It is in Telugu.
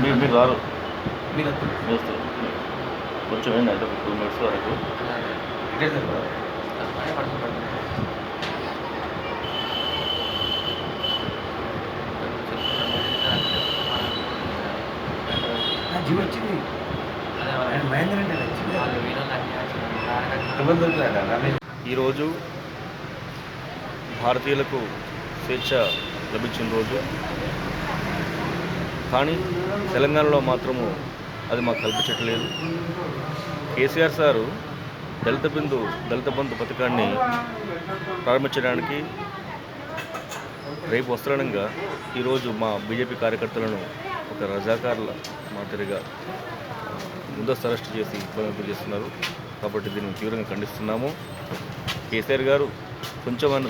మీరు మీరు రారు. మీరు వస్తారు కొంచెం ఏంటి అంటే టూ మినిట్స్ వరకు. జీవో వచ్చింది. మహేంద్ర అంటే ఈరోజు భారతీయులకు స్వేచ్ఛ లభించిన రోజు. కానీ తెలంగాణలో మాత్రము అది మాకు కల్పించట్లేదు. కేసీఆర్ సారు దళిత బిందు దళిత బంధు పథకాన్ని ప్రారంభించడానికి రేపు వస్త్రానంగా ఈరోజు మా బీజేపీ కార్యకర్తలను ఒక రజాకారుల మాదిరిగా ముందస్తు అరెస్ట్ చేసి ఇబ్బంది చేస్తున్నారు. కాబట్టి దీన్ని తీవ్రంగా ఖండిస్తున్నాము. కేసీఆర్ గారు కొంచెం అన్న